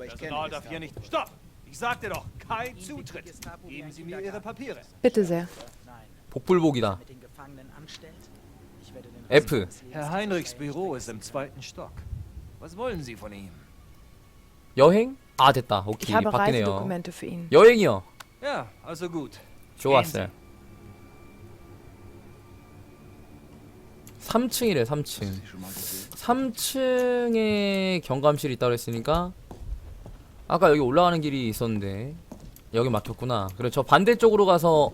aber ich Personal kenne darf hier nicht. Stopp! Ich sagte doch, kein Zutritt. Geben Sie mir Ihre Papiere. Bitte sehr. 복불복이다. mit den Gefangenen anstellt. Ich werde den F. Rest meines Lebens Herr Heinrichs Büro ist im zweiten Stock. Was wollen Sie von ihm? 여행? 아 됐다. Ich 오케이 habe 바뀌네요. Reisedokumente für ihn. 여행이요. Ja, also gut. 좋았어요. 3층이래 3층. 3층에 경감실이 있다고 했으니까 아까 여기 올라가는 길이 있었는데 여기 막혔구나. 그래 저 반대쪽으로 가서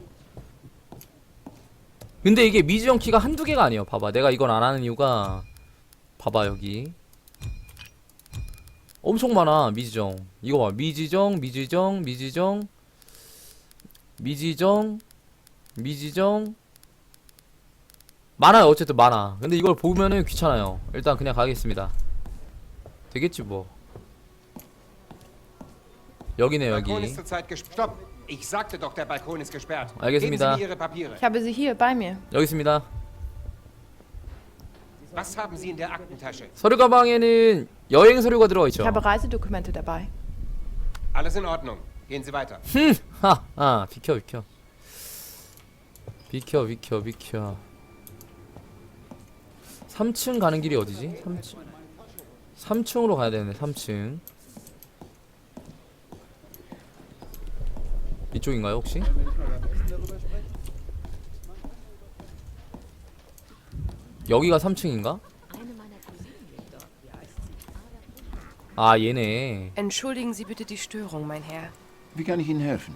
근데 이게 미지영 키가 한두 개가 아니에요. 봐봐. 내가 이걸 안 하는 이유가 봐봐 여기. 엄청 많아 미지정. 이거 봐. 미지정 미지정 미지정 미지정 미지정. 많아요. 어쨌든 많아. 근데 이걸 보면은 귀찮아요. 일단 그냥 가겠습니다. 되겠지 뭐 여기네 Balkon 여기 ist zurzeit gesperrt. Stopp! Ich sagte doch, der Balkon ist gesperrt. 알겠습니다. Geben Sie mir Ihre Papiere. Ich habe sie hier bei mir. 여기 있습니다 Was haben Sie in der Aktentasche? 서류 가방에는 여행 서류가 들어가 Ich 있죠 habe Reisedokumente dabei. Alles in Ordnung. Gehen Sie weiter. 흠하아 비켜 비켜 비켜 비켜 비켜 3층 가는 길이 어디지? 3층 3층으로 가야 되네 3층 이쪽인가요 혹시? 여기가 3층인가? 아 얘네 Entschuldigen Sie bitte die Störung, mein Herr. Wie kann ich Ihnen helfen?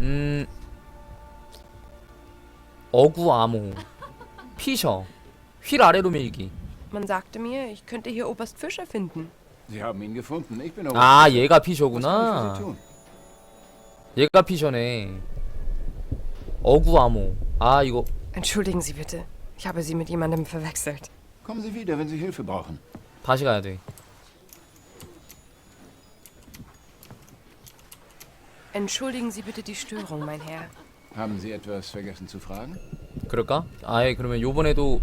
음 어구 암호 피셔 휠 아래로 밀기 Man sagte mir, ich könnte hier Oberst Fischer finden. Sie haben ihn gefunden. Ich bin 아 Oberst. 얘가 Was kann ich für 피셔구나 Sie tun? 얘가 피셔네 어구 암호 아 이거 Entschuldigen Sie bitte. Ich habe Sie mit jemandem verwechselt. Kommen Sie wieder, wenn Sie Hilfe brauchen. 다시 가야 돼 Entschuldigen Sie bitte die Störung, mein Herr. Haben Sie etwas vergessen zu fragen? 그럴까? 아예 그러면 요번에도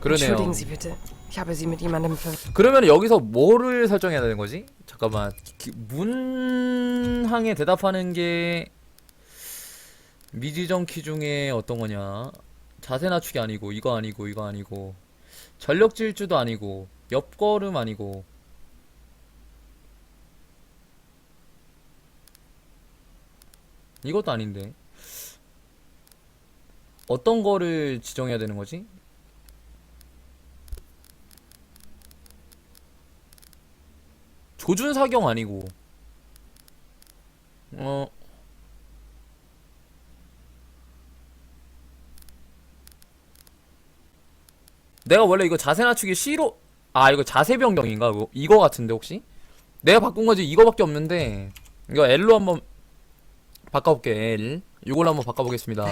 그러네요 Entschuldigen Sie bitte. Ich habe Sie mit jemandem verwechselt. 그러면 여기서 뭐를 설정해야 되는 거지? 잠깐만 기- 문항에 대답하는 게 미지정 키 중에 어떤 거냐 자세 낮추기 아니고 이거 아니고 이거 아니고 전력 질주도 아니고 옆걸음 아니고 이것도 아닌데 어떤 거를 지정해야 되는 거지? 조준 사경 아니고. 어. 내가 원래 이거 자세 낮추기 C로 아 이거 자세 변경인가? 이거, 이거 같은데 혹시? 내가 바꾼 거지 이거밖에 없는데. 이거 L로 한번 바꿔볼게 L. 이걸로 한번 바꿔보겠습니다.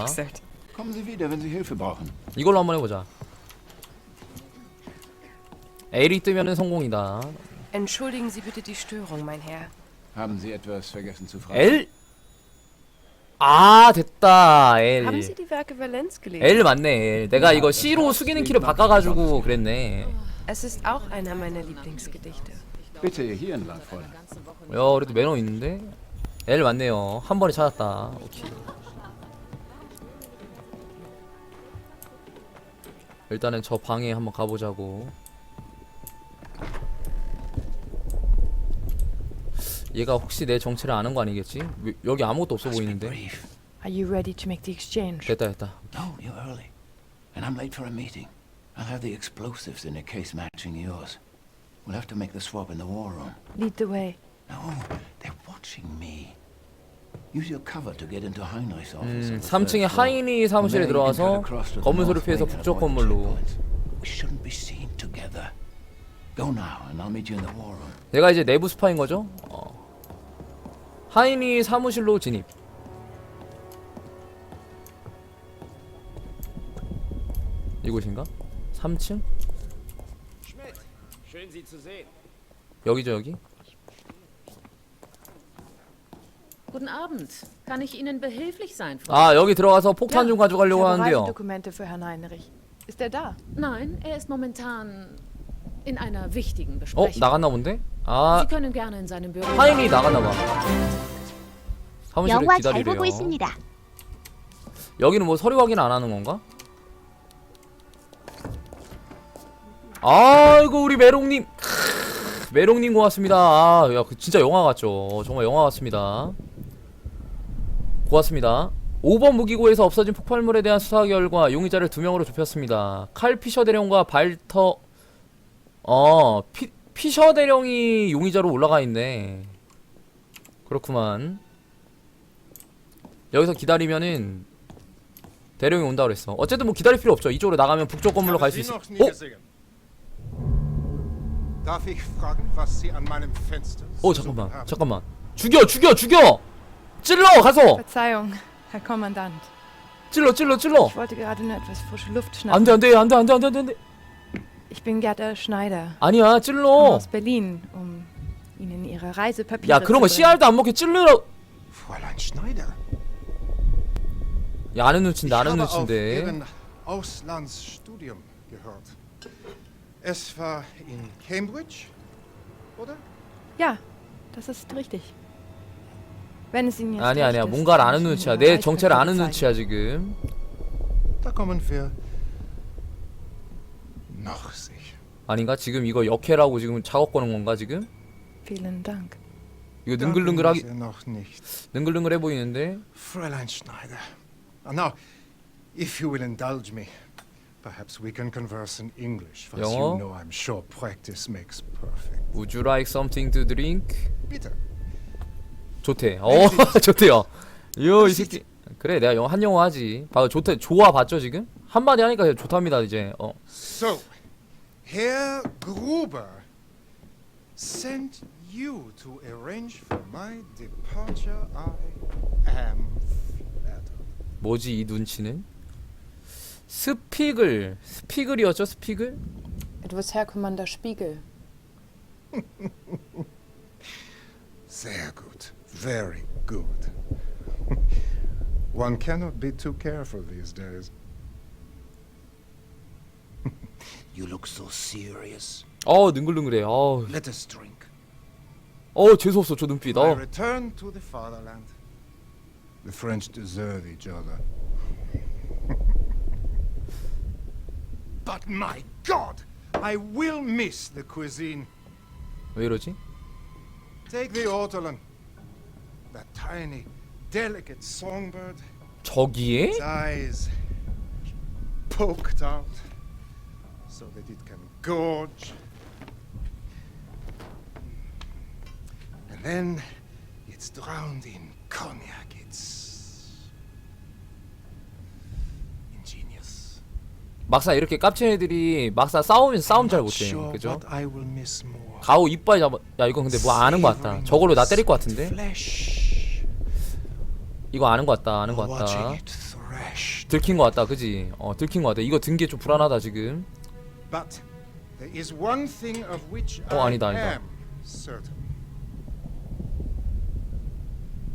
이걸로 한번 해보자. L이 뜨면은 성공이다 Entschuldigen Sie bitte die Störung, mein Herr. Haben Sie etwas vergessen zu fragen? L 아 됐다 Haben L Sie die Werke Valenz gelesen? L 맞네 L 내가 이거 C로 숙이는 키를 바꿔가지고 그랬네 Es ist auch einer meiner Lieblingsgedichte. Bitte hier entlang, Fräulein. 야 그래도 매너 있는데 L 맞네요 한 번에 찾았다 오케이 일단은 저 방에 한번 가보자고 얘가 혹시 내 정체를 아는 거 아니겠지? 왜- 여기 아무것도 없어 보이는데 Brief. Are you ready to make the exchange? 됐다 됐다 No, you're early. And I'm late for a meeting. I'll have the explosives in a case matching yours. We'll have to make the swap in the war room. Lead the way. No, they're watching me. Use your cover to get into Heinrich's 음, office. on the 3층에 third floor. 하이니 From 사무실에 there you can cut 들어가서 across to the 검은 north 소리 피해서 wing and 북쪽 avoid the 건물로 checkpoints. We shouldn't be seen together. Go now, and I'll meet you in the war room. 내가 이제 내부 스파인 거죠? 어. 하이니 사무실로 진입. 이곳인가? 3층? Schmidt, schön Sie zu sehen. 여기죠 여기? Guten Abend. Kann ich Ihnen behilflich sein, Frau? 아 여기 들어가서 폭탄 좀 가져가려고 하는데요. Reisedokumente für Herrn Heinrich. Ist er da? Nein, er ist momentan In einer wichtigen 어 Besprechung. 나갔나 본데? 아 Sie können gerne in seinem Büro. 하임이 나갔나 봐. 사무실에 영화 잘 기다리래요. 보고 있습니다. 여기는 뭐 서류 확인 안 하는 건가? 아이고 우리 메롱님 크으, 메롱님 고맙습니다 아, 야, 그 진짜 영화 같죠 정말 영화 같습니다 고맙습니다 5번 무기고에서 없어진 폭발물에 대한 수사 결과 용의자를 두 명으로 좁혔습니다 칼 피셔 대령과 발터 어 피, 피셔 대령이 용의자로 올라가 있네 그렇구만 여기서 기다리면은 대령이 온다 그랬어. 어쨌든 뭐 기다릴 필요 없죠. 이쪽으로 나가면 북쪽 건물로 갈 수 있어. 어? Darf ich fragen, was Sie an meinem Fenster 어 잠깐만. 잠깐만. 죽여 죽여 죽여. 찔러 가서. Verzeihung, Herr Kommandant. 찔러 찔러 찔러. Ich wollte gerade nur etwas frische Luft schnappen. 안돼 안돼 안돼 안돼 안돼 안돼. Ich bin Gerda Schneider. 아니야 komme 찔러. aus Berlin, um Ihnen Ihre Reisepapiere 야 zu 그런 거 bringen. 씨알도 안 먹게 찔러라. Fräulein Schneider. 야 아는 눈치인데 ich 아는 habe auf 눈치인데. Ihren Auslandsstudium gehört. Es war in Cambridge, oder? Ja, das ist richtig. Wenn es Ihnen jetzt 아니 recht 아니야 ist, 뭔가를 kann 아는 ich Ihnen 눈치야. Ihre 내 정체를 아는 Reisepapiere 눈치야 지금. Da kommen wir noch sicher. 아닌가? 지금 이거 역해라고 지금 작업 거는 건가 지금? Vielen Dank. 이거 능글능글하기 Sie noch nicht. 능글능글해 보이는데. Fräulein Schneider. Ah, Now, if you will indulge me, perhaps we can converse in English. For as 영어? you know, I'm sure practice makes perfect. Would you like something to drink? Bitte. 좋대. 어, 좋대요. 요, 이 새끼. 그래, 내가 영어 한 영어 하지. 봐, 좋대. 좋아 봤죠, 지금? 한 마디 하니까 좋답니다, 이제. 어. So, Herr Gruber sent you to arrange for my departure. I am flattered. 뭐지, 이 눈치는? 스피글. 스피글이었죠, 스피글? It was Herr Commander Spiegel. Sehr gut. Very good. One cannot be too careful these days. You look so serious. 어, 능글능글해. 어, Let us drink. 어, 재수없어, 저 눈빛. My 어. return to the fatherland. The French deserve each other. but my God, I will miss the cuisine. 왜 이러지? Take the ortolan. That tiny, delicate songbird. 저기에? Its eyes poked out So that it can gorge. And then it's drowned in cognac. It's ingenious. 막상 이렇게 깝친 애들이 막상 싸우면 싸움 잘 Not 못해. sure 그죠? what I will miss more. 가오 이빨 잡아. 야, 이건 근데 뭐 아는 거 같다. 저걸로 나 때릴 것 같은데? 이거 아는 거 같다, 아는 거 같다. 들킨 거 같다, 그지? 어, 들킨 거 같다. 이거 든 게 좀 불안하다, 지금. But there is one thing of which 어, I 아니다, 아니다. am certain.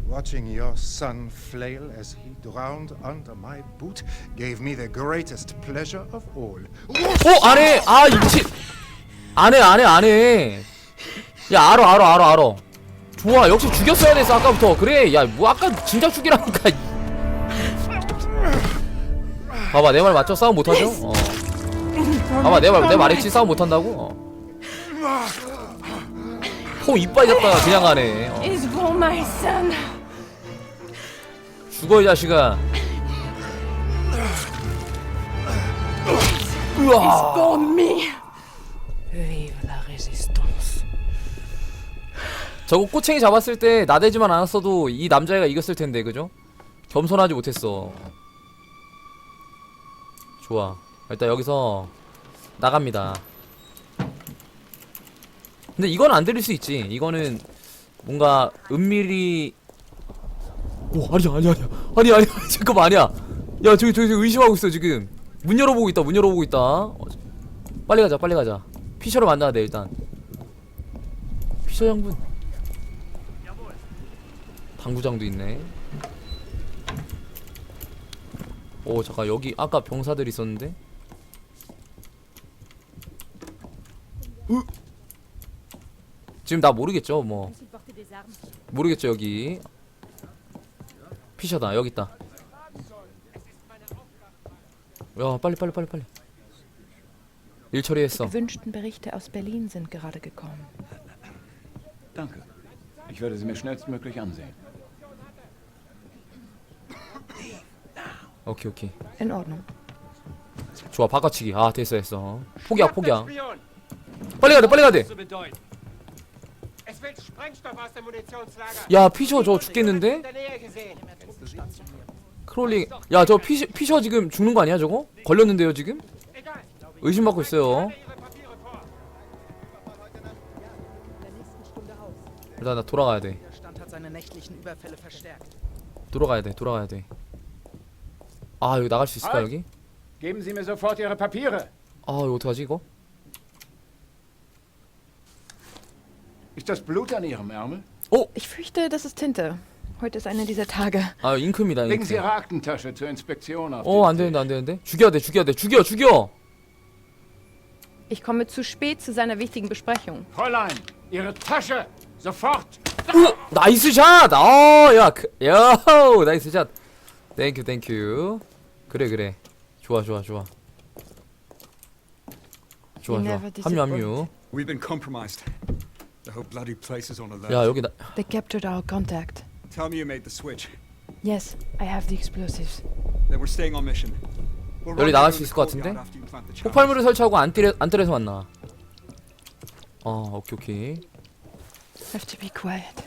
Watching your son flail as he drowned under my boot gave me the greatest pleasure of all. 어, 안 해! 아, 이 미친! 안 해, 안 해, 안 해! 야, 알아, 알아, 알아, 알아. 좋아, 역시 죽였어야 됐어, 아까부터. 그래, 야, 뭐, 아까 진작 죽이라니까. 봐봐, 내 말 맞죠? 싸움 못하죠? 어. 봐봐, 내 말, 내 말했지? 싸움 못한다고? 어. 코 이빨 잡다가 그냥 가네. 어. Is wo my son? 죽어, 이 자식아. 으아! For me. Vive la résistance. 저거 꼬챙이 잡았을 때 나대지만 않았어도 이 남자애가 이겼을 텐데 그죠? 겸손하지 못했어 좋아 일단 여기서 나갑니다. 근데 이건 안 들릴 수 있지. 이거는 뭔가 은밀히 오 아니야 아니야 아니야. 아니야 아니야. 잠깐만 아니야. 야 저기 저기 저기 의심하고 있어 지금. 문 열어보고 있다 문 열어보고 있다. 어, 빨리 가자 빨리 가자. 피셔를 만나야 돼 일단. 피셔 장군 당구장도 있네. 오 잠깐 여기 아까 병사들 있었는데 지금 나 모르겠죠 뭐 모르겠죠 여기 피셔다 여기 있다 야 빨리 빨리 빨리 빨리 일 처리했어 gewünschten Berichte aus Berlin sind gerade gekommen. Danke. Ich werde sie mir schnellstmöglich ansehen. 오케이 오케이 In Ordnung. 좋아 바꿔치기 아 됐어 됐어 포기야 포기야 Spion! 빨리 가야 돼 빨리 가야 zu bedeuten. Es wird Sprengstoff aus dem Munitionslager. 돼야 피셔 저 죽겠는데 der Nähe gesehen. 크롤링 야 저 피셔, 피셔 지금 죽는 거 아니야 저거 걸렸는데요 지금 Egal. 의심받고 있어요 Ihre Papiere vor. 일단 나 돌아가야 돼 Widerstand hat seine nächtlichen Überfälle verstärkt. 돌아가야 돼 돌아가야 돼 아 여기 나갈 수 있을까 아. 여기 Geben Sie mir sofort Ihre Papiere. 아 이거 어떡하지 이거 Ist das Blut an Ihrem Ärmel? Ich fürchte, das ist Tinte. Heute ist einer dieser Tage. 아 잉크입니다 Legen Sie 잉크 Ihre Aktentasche zur Inspektion auf 어 den 안 되는데 Tisch. 안 되는데 죽여야 돼 죽여야 돼 죽여 죽여 Ich komme zu spät zu seiner wichtigen Besprechung. Fräulein, Ihre Tasche! Sofort! 오 나이스 샷! 아야 야 나이스 샷 땡큐 땡큐 그래 그래 좋아 좋아 좋아 좋아 You 좋아 never 합류 합류 We've been compromised. The whole bloody place is on alert. 야 여기 나 They captured our contact. Tell me you made the switch. Yes, I have the explosives. Then we're staying on mission. We'll 여기 rendezvous 나갈 in 수 the 있을 것 같은데? courtyard after you plant the charge. 폭발물을 설치하고 안뜰에 안뜰에서 만나 어 오케이 오케이 Have to be quiet.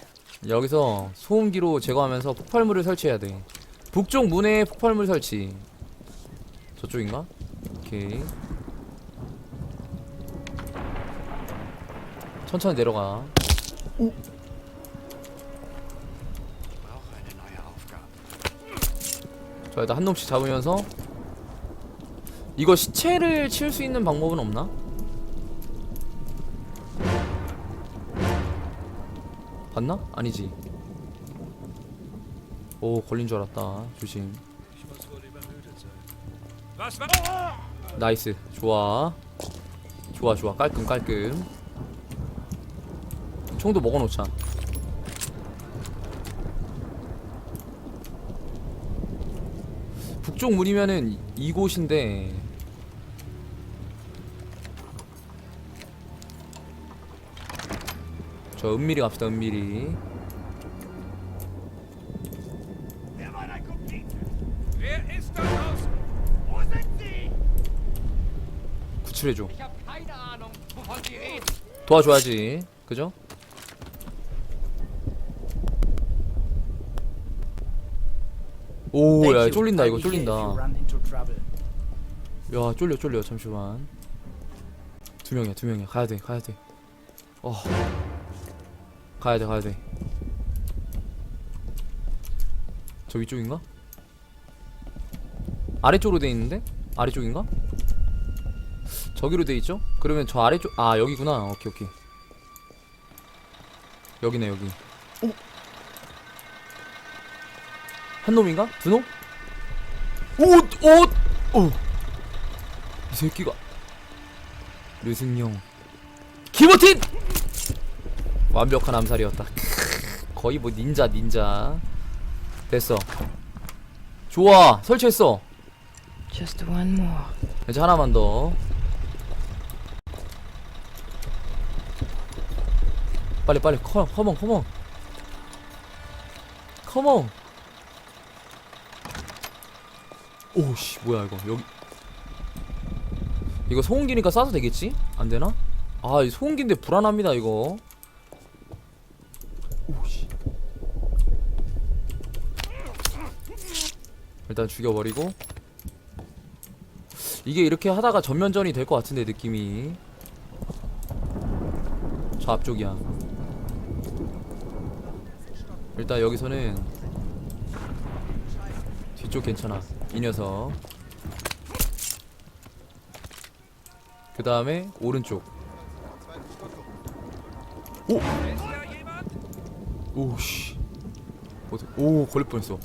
여기서 소음기로 제거하면서 폭발물을 설치해야 돼 북쪽 문에 폭발물 설치 저쪽인가? 오케이 천천히 내려가. 자 일단 한 놈씩 잡으면서 이거 시체를 칠 수 있는 방법은 없나? 봤나? 아니지. 오 걸린 줄 알았다. 조심? 나이스. 좋아. 좋아 좋아. 깔끔 깔끔 총도 먹어놓자 북쪽 문이면은 이곳인데 저 은밀히 갑시다 은밀히? 구출해줘. 도와줘야지 그죠? 오야 you. 쫄린다 이거 쫄린다. 야 쫄려 쫄려 잠시만 두 명이야 두 명이야 가야 돼 가야 돼 어. 가야 돼 가야 돼 저 위쪽인가? 아래쪽으로 돼 있는데? 아래쪽인가? 저기로 돼 있죠? 그러면 저 아래쪽 아 여기구나 오케이 오케이 여기네 여기 오! 한 놈인가? 두 놈? 옷! 옷! 오! 이 새끼가 류승용 기모틴! 완벽한 암살이었다 크으, 거의 뭐 닌자 닌자 됐어 좋아 설치했어 Just one more. 이제 하나만 더 빨리 빨리 컴, 컴온 컴온 컴온 오씨 뭐야 이거. 여기. 이거 소음기니까 쏴도 되겠지? 안되나? 아이 소음기인데 불안합니다 이거. 오씨. 일단 죽여버리고. 이게 이렇게 하다가 전면전이 될 것 같은데 느낌이. 저 앞쪽이야. 일단 여기서는 뒤쪽 괜찮아 이 녀석. 그 다음에 오른쪽. 오! 오씨. 오 걸릴 뻔했어.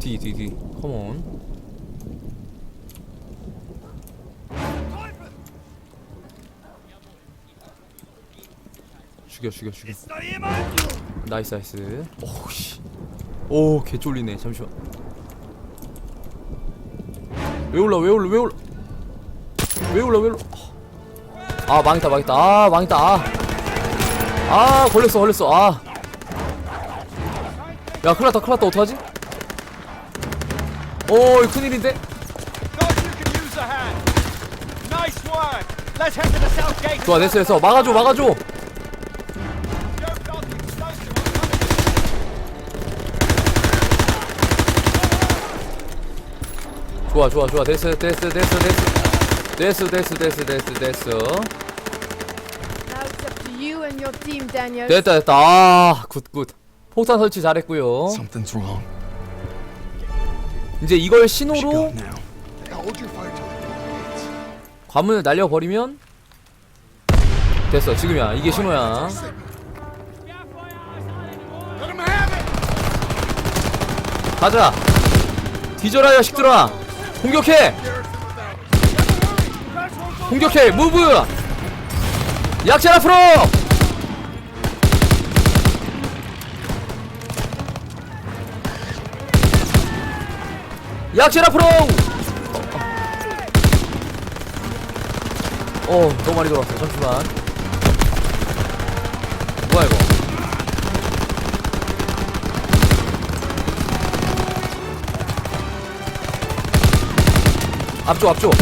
뒤뒤뒤 컴온 죽여 죽여 죽여. 나이스 나이스. 오씨. 오 개쫄리네. 잠시만 왜 올라 왜 올라 왜 올라? 왜 올라 왜 올라? 아 망했다 망했다. 아 망했다. 아, 아 걸렸어 걸렸어. 아야 큰일났다 큰일났다. 어떡하지? 오 이거 큰일인데. 좋아 됐어 됐어. 막아줘 막아줘 좋아 좋아 좋아 됐어 됐어 됐어 됐어 됐어 됐어 됐어 됐어 됐어. 됐다 됐다 아 굿굿 폭탄 설치 잘했고요. 이제 이걸 신호로. 관문을 날려버리면 됐어 지금이야 이게 신호야 가자 뒤져라 자식들아 공격해. 공격해. 무브. 약자 앞으로. 약자 앞으로. 어 너무 많이 돌았어 잠시만 앞쪽 앞쪽.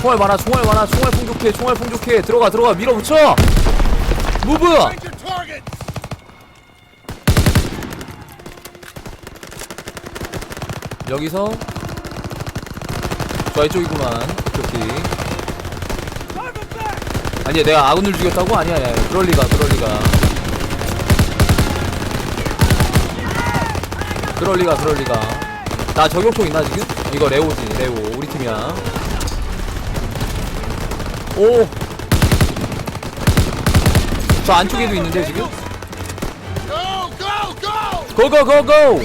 총알 많아 총알 많아. 총알 풍족해 총알 풍족해. 들어가 들어가. 밀어붙여. 무브. 여기서 저 이쪽이구만 오케이. 아니야 내가 아군을 죽였다고? 아니야 아니야. 그럴리가 그럴리가. 그럴리가 그럴리가 나 저격총 있나 지금? 이거 레오지 레오 우리 팀이야 오! 저 안쪽에도 있는데 지금? 고고고고!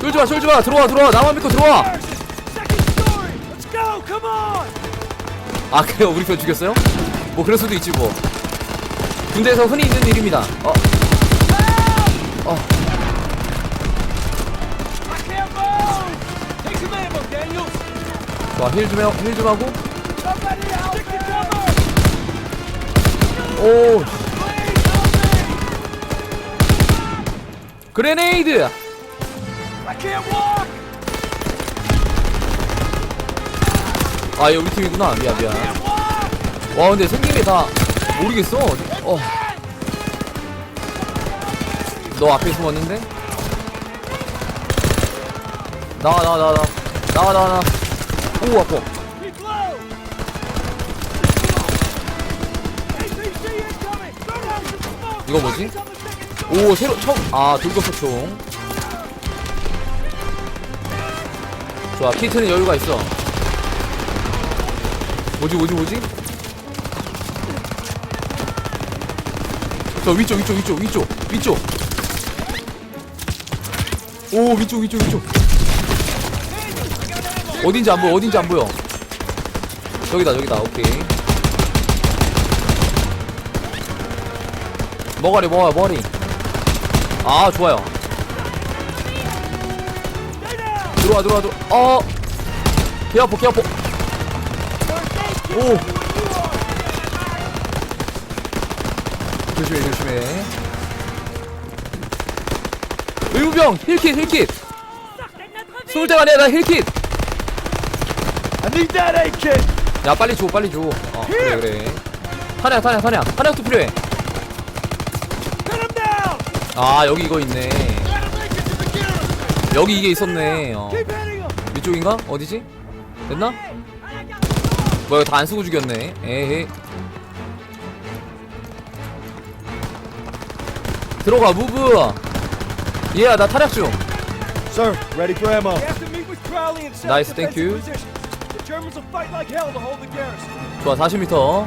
쫄지마 쫄지마 들어와 들어와 나만 믿고 들어와. 아 그래요 우리 편 죽였어요? 뭐 그럴 수도 있지 뭐 군대에서 흔히 있는 일입니다 어 좋아 힐좀 힐좀 하고. 오. 그레네이드. 아 우리 팀이구나 미안 미안 와 근데 게다 모르겠어 어. 너 앞에 숨었는데? 나와 나와 나와 나와 나와 나와 오 아파. 이거 뭐지? 오 새로 처음 아 돌격소총 좋아 키트는 여유가 있어 뭐지 뭐지 뭐지? 저 위쪽 위쪽 위쪽 위쪽 위쪽 오 위쪽 위쪽 위쪽 어딘지 안 보여 어딘지 안 보여. 저기다 저기다 오케이. 머가리 머가리 머리. 아 좋아요. 들어와 들어와 들어와. 어! 개아포 개아포 오! 조심해 조심해. 의무병 힐킷 힐킷. 쏠 때가 아니야 나 힐킷 I need that A kit. 야 빨리 줘 빨리 줘 어 그래 그래 탄약 탄약 탄약 탄약도 필요해. 아 여기 이거 있네 여기 이게 있었네 어. 이쪽인가? 어디지? 됐나? 뭐야 이거 다 안 쓰고 죽였네 에헤 들어가 무브 얘야 나 탈약 중 Sir, ready for ammo. Thank defensive you. 좋아 40m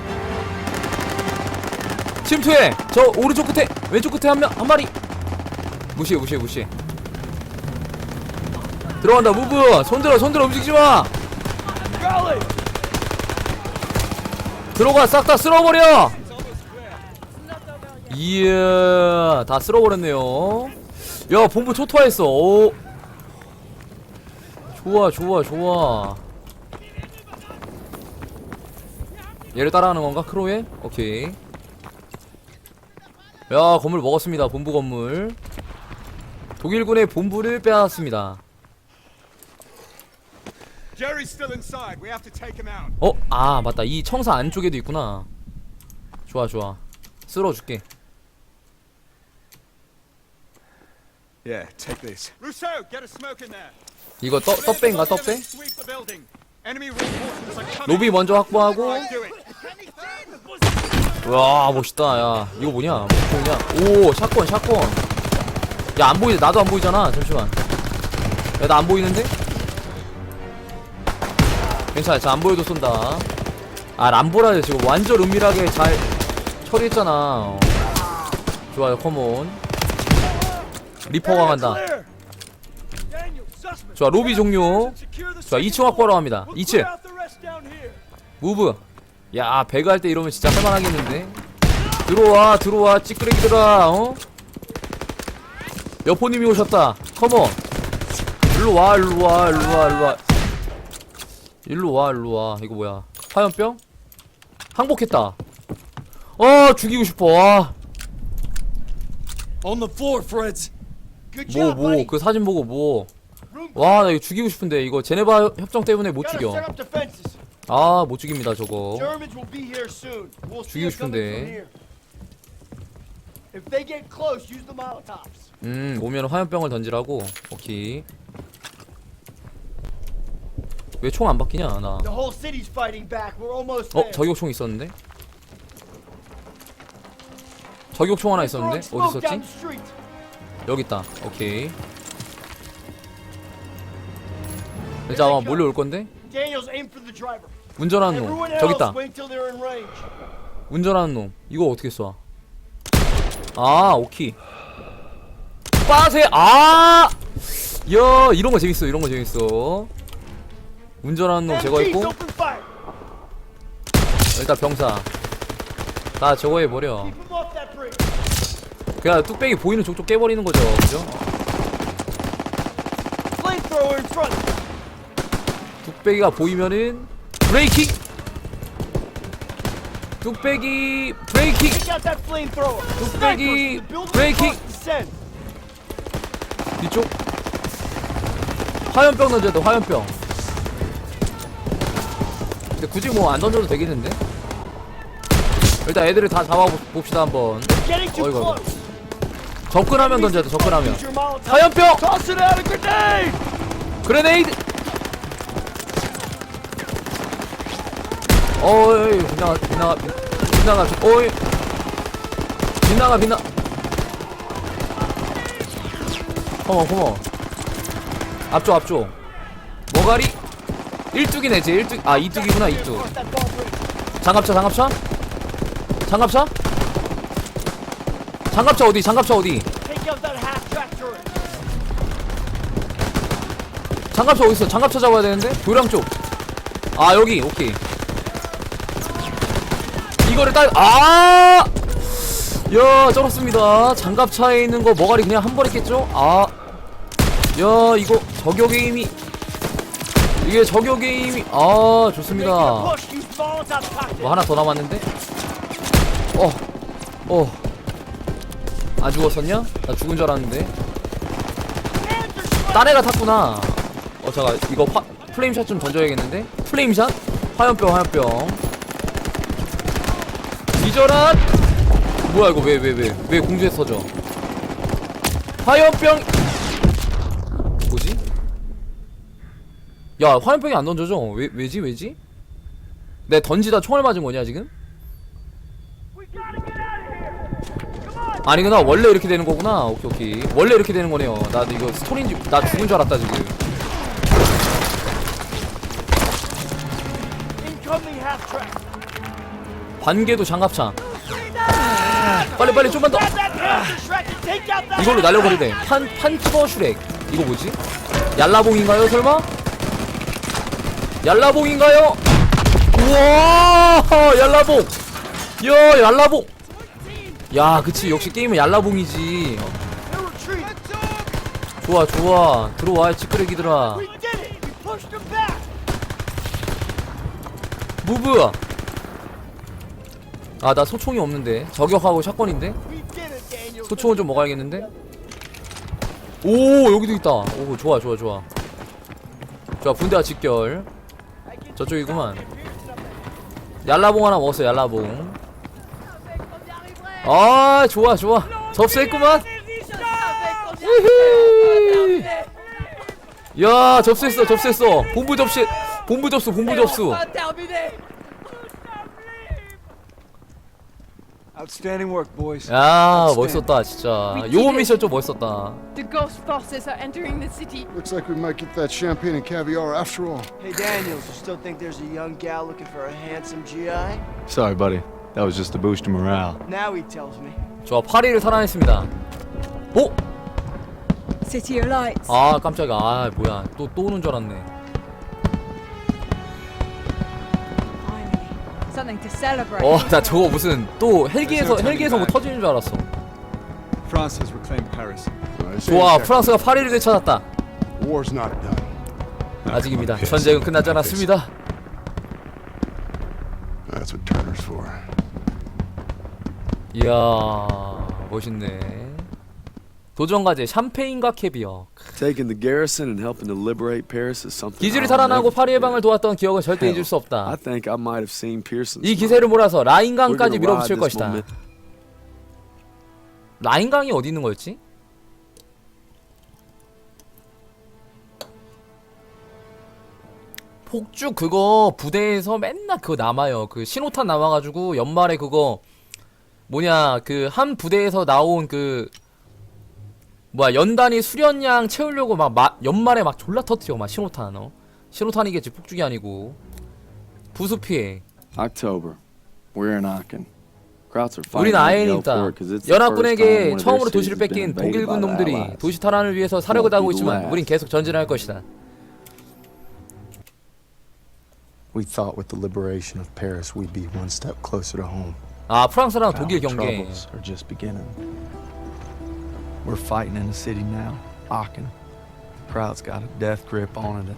침투해. 저 오른쪽 끝에 왼쪽 끝에 한 명 한 마리. 무시해 무시해 무시해 들어간다 무브. 손들어 손들어 움직이지 마. Crowley. 들어가 싹 다 쓸어버려. 이야 다 쓸어버렸네요. 야 본부 초토화했어. 오. 좋아 좋아 좋아 얘를 따라하는 건가 크로에 오케이 야 건물 먹었습니다 본부 건물 독일군의 본부를 빼앗았습니다. 어? 아 맞다 이 청사 안쪽에도 있구나 좋아 좋아 쓸어줄게 Yeah, take this. Rousseau, get a smoke in there. 이거 떠, 떡배인가 떡배? 로비 먼저 확보하고. 와 멋있다 야. 이거 뭐냐? 뭐냐? 오 샷건 샷건. 야 안 보이네. 나도 안 보이잖아. 잠시만. 야 나 안 보이는데? 괜찮아. 자 안 보여도 쏜다. 아 람보라 지금 완전 은밀하게 잘 처리했잖아. 어. 좋아요 컴온. 리퍼가 간다. 좋아 로비 종료. 좋아 2층 확보하러 갑니다. 2층. 무브 야 배그 할 때 이러면 진짜 할만하겠는데 들어와 들어와 찌끄레기들아 어? 여포님이 오셨다 컴온 일로와 일로와 일로와 일로와 일로와 일로와 이거 뭐야 화염병? 항복했다 어 죽이고 싶어 와. On the floor, Freds. Good 뭐, 뭐, 그 사진 보고 뭐. 와, 나 이거 죽이고 싶은데, 이거 제네바 협정 때문에 못 죽여. Set up defenses. 아, 못 죽입니다, 저거. Germans will be here soon. We'll see 죽이고 coming 싶은데. from here. If they get close, use the Molotovs. 음, 오면 화염병을 던지라고. 오케이. 왜 총 안 바뀌냐, 나. The whole city's fighting back. We're almost 어. 저격총 있었는데? 저격총 하나 있었는데? 어디 Smoke down 있었지? the street. 여기 있다. 오케이. 일단 아마 몰려올 건데? Daniels, aim for the driver. 운전하는 놈. 저기 있다. 운전하는 놈 이거 어떻게 쏴? 아 오케이 빠세 아! 야 이런 거 재밌어 이런 거 재밌어 운전하는 놈 제거했고. 일단 병사 다 저거 해버려 Keep them off that bridge. 그냥 뚝배기 보이는 족족 깨버리는 거죠 그죠? 뚝배기가 보이면은 브레이킹 뚝배기 브레이킹. 뚝배기 브레이킹. 뒤쪽 화염병 던져야 돼 화염병 근데 굳이 뭐 안 던져도 되겠는데 일단 애들을 다 잡아봅시다 한번 어이구. 접근하면 던져야 돼 접근하면. 화염병. 그레네이드 어이 빗나가 빗나가 빗나가 어이 빗나가 빗나 어머 어머 앞쪽 앞쪽 머가리 일뚝이네 제 일뚝 아 이뚝이구나 이뚝 Across that ball bridge. 장갑차 장갑차 장갑차 장갑차 어디 장갑차 어디. 장갑차 어딨어? 장갑차 잡아야 되는데? 교량 쪽. 아, 여기, 오케이. 이거를 딸, 아! 야, 쩔었습니다. 장갑 차에 있는 거 머가리 그냥 한 번에 깼죠? 아. 야, 이거 저격의 힘이. 이게 저격의 힘이. 아, 좋습니다. 뭐 하나 더 남았는데? 어, 어. 안 죽었었냐? 나 죽은 줄 알았는데. 딴 애가 탔구나. 어, 잠깐, 이거 화, 플레임샷 좀 던져야겠는데? 플레임샷? 화염병, 화염병. 기절한! 뭐야, 이거 왜, 왜, 왜, 왜 공중에 서져? 화염병! 뭐지? 야, 화염병이 안 던져져. 왜, 왜지, 왜지? 내 던지다 총알 맞은 거냐, 지금? 아니구나, 원래 이렇게 되는 거구나. 오케이, 오케이. 원래 이렇게 되는 거네요. 나 이거 스토리인지, 나 죽은 줄 알았다, 지금. 관계도 장갑차. 빨리, 빨리, 좀만 더! 이걸로 날려버리네. 판, 판투버 슈렉. 이거 뭐지? 얄라봉인가요, 설마? 얄라봉인가요? 우와 얄라봉 야 얄라봉 야 그치 역시 게임은 얄라봉이지 좋아 좋아 들어와 찌끄레기들아! 무브 아 나 소총이 없는데. 저격하고 샷건인데! 소총을 좀 먹어야겠는데? 오 여기도 있다. 오 좋아 좋아 좋아. 좋아 분대와 직결. 저쪽이구만. 얄라봉 하나 먹었어 얄라봉. 아 좋아 좋아. 접수했구만. 야 접수했어 접수했어. 본부 접수 본부 접수 본부 접수 Outstanding work, boys. 야 멋있었다 진짜 요 미션 좀 멋있었다 The ghost bosses are entering the city. Looks like we might get that champagne and caviar after all. Hey, Daniels, you still think there's a young gal looking for a handsome GI? Sorry, buddy. That was just to boost your morale. Now he tells me. 좋아 파리를 살아냈습니다 오? City of Lights. 아 깜짝이야 아 뭐야 또 또 오는 줄 알았네 어 나 저거 무슨 또 헬기에서 헬기에서 뭐 터지는 줄 알았어. France has reclaimed Paris. 좋아 프랑스가 파리를 되찾았다. War's not done. 아직입니다. 전쟁은 끝나지 않았습니다. That's what Turner's for. 이야 멋있네 도전 과제 샴페인과 캐비어 Taking the garrison and helping to liberate Paris is something. 기지를 I'll 탈환하고 never 파리 해방을 forget. 도왔던 기억은 절대 잊을 수 I 없다 think I might have seen Pearson. 이 기세를 몰아서 라인강까지 밀어붙일 것이다. 라인강이 어디 있는 거였지? 폭죽 그거 부대에서 맨날 그거 남아요. 그 신호탄 남아가지고 연말에 그거 뭐냐 그 한 부대에서 나온 그 뭐야 연단이 수련량 채우려고 막 마, 연말에 막 졸라 터트려 막 신호탄 어 신호탄이겠지 폭죽이 아니고 부수 피해. October. We're in Aachen. Krauts are 우린 fighting like 아엔에 hell 있다. for it 'cause it's the first time 연합군에게 one of their 처음으로 cities 도시를 has been 뺏긴 invaded by 독일군 the 놈들이 Allies. 도시 탈환을 위해서 사력을 다하고 있지만. 우린 계속 전진할 것이다. We thought with the liberation of Paris we'd be one step closer to home. 아 프랑스랑 Our 독일 경계. troubles are just beginning. We're fighting in the city now, Aachen. The crowd's got a death grip on it.